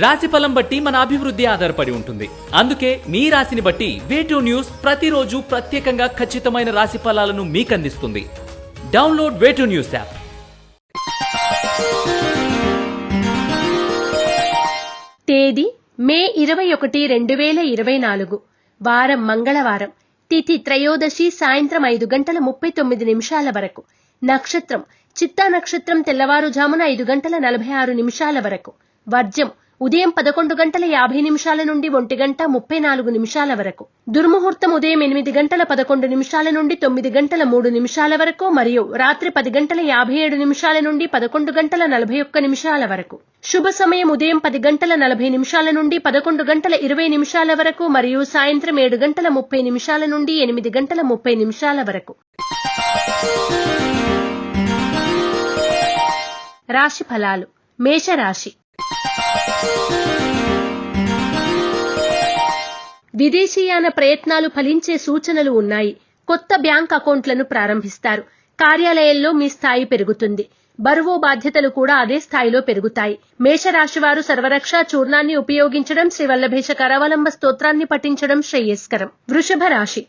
రాశి ఫలం బట్టి మన అభివృద్ధి ఆధారపడి ఉంటుంది. అందుకే మీ రాశిని బట్టి వేటూ న్యూస్ ప్రతిరోజు ప్రత్యేకంగా ఖచ్చితమైన రాశి ఫలాలను మీకు అందిస్తుంది డౌన్లోడ్ వేటూ న్యూస్ యాప్ తేదీ మే ఇరవై ఒకటి రెండు వేల ఇరవై నాలుగు. వారం మంగళవారం. తిథి త్రయోదశి సాయంత్రం ఐదు గంటల ముప్పై తొమ్మిది నిమిషాల వరకు. నక్షత్రం. చిత్తా నక్షత్రం తెల్లవారుజామున ఐదు గంటల నలభై ఆరు నిమిషాల వరకు. వర్జ్యం ఉదయం పదకొండు గంటల యాభై నిమిషాల నుండి ఒంటి గంట ముప్పై నాలుగు నిమిషాల వరకు. దుర్ముహూర్తం ఉదయం ఎనిమిది గంటల పదకొండు నిమిషాల నుండి తొమ్మిది గంటల మూడు నిమిషాల వరకు మరియు రాత్రి పది గంటల యాభై ఏడు నిమిషాల నుండి పదకొండు గంటల నలభై ఒక్క నిమిషాల వరకు. శుభ సమయం ఉదయం పది గంటల నలభై నిమిషాల నుండి పదకొండు గంటల ఇరవై నిమిషాల వరకు మరియు సాయంత్రం ఏడు గంటల ముప్పై నిమిషాల నుండి ఎనిమిది గంటల ముప్పై నిమిషాల వరకు. రాశి ఫలాలు. మేషరాశి. విదేశీయాన ప్రయత్నాలు ఫలించే సూచనలు ఉన్నాయి. కొత్త బ్యాంక్ అకౌంట్లను ప్రారంభిస్తారు. కార్యాలయంలో మీ స్థాయి పెరుగుతుంది. బరువు బాధ్యతలు కూడా అదే స్థాయిలో పెరుగుతాయి. మేషరాశివారు సర్వరక్ష చూర్ణాన్ని ఉపయోగించడం శ్రీవల్లభేష కరావలంబ కరవలంబ స్తోత్రాన్ని పఠించడం శ్రేయస్కరం. వృషభ రాశి.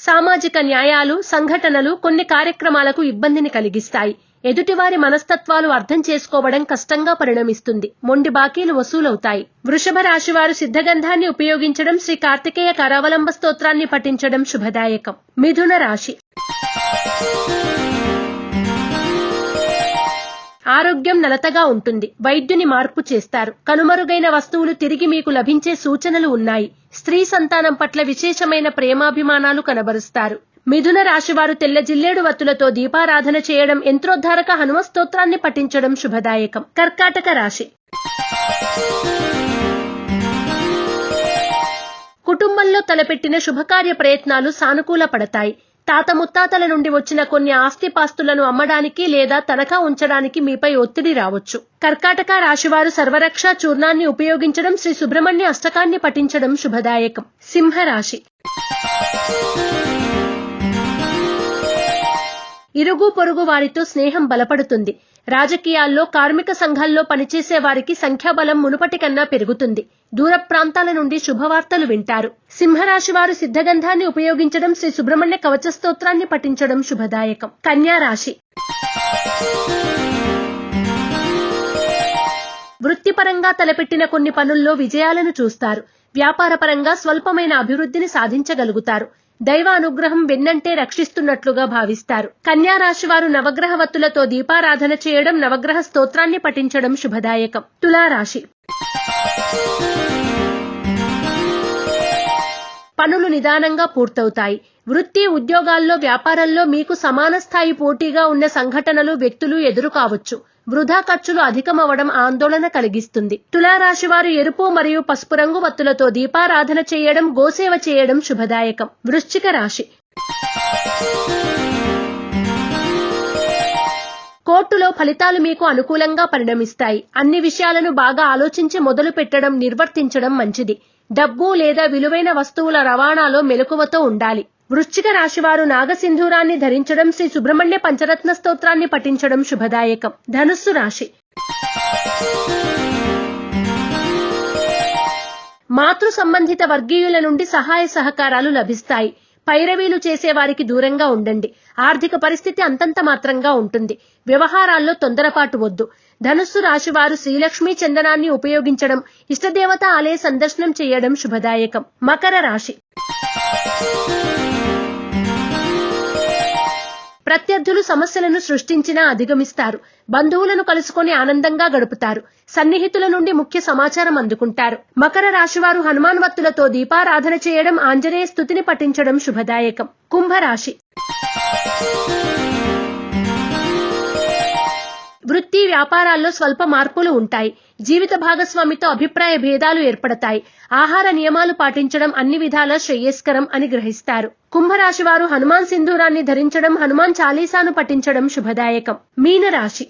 సామాజిక న్యాయాలు సంఘటనలు కొన్ని కార్యక్రమాలకు ఇబ్బందిని కలిగిస్తాయి. ఎదుటివారి మనస్తత్వాలు అర్థం చేసుకోవడం కష్టంగా పరిణమిస్తుంది. మొండి బాకీలు వసూలవుతాయి. వృషభ రాశి వారు సిద్ధగంధాన్ని ఉపయోగించడం శ్రీ కార్తికేయ కరావలంబ స్తోత్రాన్ని పఠించడం శుభదాయకం. మిథున రాశి. ఆరోగ్యం నలతగా ఉంటుంది. వైద్యుని మార్పు చేస్తారు. కనుమరుగైన వస్తువులు తిరిగి మీకు లభించే సూచనలు ఉన్నాయి. స్త్రీ సంతానం పట్ల విశేషమైన ప్రేమాభిమానాలు కనబరుస్తారు. మిథున రాశివారు తెల్ల జిల్లేడు వత్తులతో దీపారాధన చేయడం యంత్రోద్ధారక హనుమ స్తోత్రాన్ని పఠించడం శుభదాయకం. కర్కాటక రాశి. కుటుంబంలో తలపెట్టిన శుభకార్య ప్రయత్నాలు సానుకూల పడతాయి. తాత ముత్తాతల నుండి వచ్చిన కొన్ని ఆస్తిపాస్తులను అమ్మడానికి లేదా తనఖా ఉంచడానికి మీపై ఒత్తిడి రావచ్చు. కర్కాటక రాశివారు సర్వరక్ష చూర్ణాన్ని ఉపయోగించడం శ్రీ సుబ్రహ్మణ్య అష్టకాన్ని పఠించడం శుభదాయకం. సింహరాశి. ఇరుగు పొరుగు వారితో స్నేహం బలపడుతుంది. రాజకీయాల్లో కార్మిక సంఘాల్లో పనిచేసే వారికి సంఖ్యాబలం మునుపటి కన్నా పెరుగుతుంది. దూర ప్రాంతాల నుండి శుభవార్తలు వింటారు. సింహరాశి వారు సిద్ధగంధాన్ని ఉపయోగించడం శ్రీ సుబ్రహ్మణ్య కవచ స్తోత్రాన్ని పఠించడం శుభదాయకం. కన్యా రాశి. వృత్తిపరంగా తలపెట్టిన కొన్ని పనుల్లో విజయాలను చూస్తారు. వ్యాపారపరంగా స్వల్పమైన అభివృద్ధిని సాధించగలుగుతారు. దైవ అనుగ్రహం వెన్నంటే రక్షిస్తున్నట్లుగా భావిస్తారు. కన్యా రాశి వారు నవగ్రహ వత్తులతో దీపారాధన చేయడం నవగ్రహ స్తోత్రాన్ని పఠించడం శుభదాయకం. తులారాశి. పనులు నిదానంగా పూర్తవుతాయి. వృత్తి ఉద్యోగాల్లో వ్యాపారంలో మీకు సమాన స్థాయి పోటీగా ఉన్న సంఘటనలు వ్యక్తులు ఎదురు కావచ్చు వృధా ఖర్చులు అధికమవడం ఆందోళన కలిగిస్తుంది. తులారాశి వారు ఎరుపు మరియు పసుపు రంగు వత్తులతో దీపారాధన చేయడం గోసేవ చేయడం శుభదాయకం. వృశ్చిక రాశి. కోర్టులో ఫలితాలు మీకు అనుకూలంగా పరిణమిస్తాయి. అన్ని విషయాలను బాగా ఆలోచించి మొదలు పెట్టడం నిర్వర్తించడం మంచిది. డబ్బు లేదా విలువైన వస్తువుల రవాణాలో మెలకువతో ఉండాలి. వృశ్చిక రాశివారు నాగసింధూరాన్ని ధరించడం శ్రీ సుబ్రహ్మణ్య పంచరత్న స్తోత్రాన్ని పఠించడం శుభదాయకం. ధనుస్సు రాశి. మాతృ సంబంధిత వర్గీయుల నుండి సహాయ సహకారాలు లభిస్తాయి. పైరవీలు చేసే వారికి దూరంగా ఉండండి. ఆర్థిక పరిస్థితి అంతంత మాత్రంగా ఉంటుంది. వ్యవహారాల్లో తొందరపాటు వద్దు. ధనుస్సు రాశివారు శ్రీలక్ష్మీ చందనాన్ని ఉపయోగించడం ఇష్టదేవత ఆలయ సందర్శనం చేయడం శుభదాయకం. మకర రాశి. ప్రత్యర్థులు సమస్యలను సృష్టించినా అధిగమిస్తారు. బంధువులను కలుసుకొని ఆనందంగా గడుపుతారు. సన్నిహితుల నుండి ముఖ్య సమాచారం అందుకుంటారు. మకర రాశివారు హనుమాన్ వత్తులతో దీపారాధన చేయడం ఆంజనేయ స్థుతిని పఠించడం శుభదాయకం. కుంభరాశి వృత్తి వ్యాపారాల్లో స్వల్ప మార్పులు ఉంటాయి. జీవిత భాగస్వామితో అభిప్రాయ భేదాలు ఏర్పడతాయి. ఆహార నియమాలు పాటించడం అన్ని విధాలా శ్రేయస్కరం అని గ్రహిస్తారు. కుంభరాశి వారు హనుమాన్ సింధూరాన్ని ధరించడం హనుమాన్ చాలీసాను పఠించడం శుభదాయకం. మీనరాశి.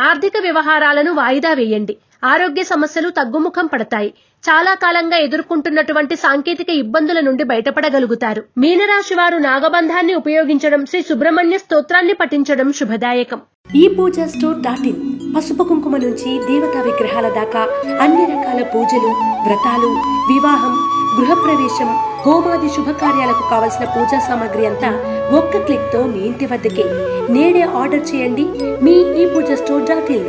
ఆర్థిక వ్యవహారాలను వాయిదా వేయండి. ఆరోగ్య సమస్యలు తగ్గుముఖం పడతాయి. చాలా కాలంగా ఎదుర్కొంటున్నటువంటి సాంకేతిక ఇబ్బందుల నుండి బయటపడగలుగుతారు. మీనరాశి వారు నాగబంధాన్ని ఉపయోగించడం శ్రీ సుబ్రహ్మణ్య స్తోత్రాన్ని పఠించడం శుభదాయకం. ఈ పూజా స్టోర్ డాట్ ఇన్ పసుపు కుంకుమ నుంచి దేవతా విగ్రహాల దాకా అన్ని రకాల పూజలు వ్రతాలు వివాహం గృహప్రవేశం హోమాది శుభకార్యాలకు కావలసిన పూజా సామాగ్రి అంతా ఒక్క క్లిక్తో మీ ఇంటి వద్దకే. నేడే ఆర్డర్ చేయండి మీ ఈ Pooja store dot in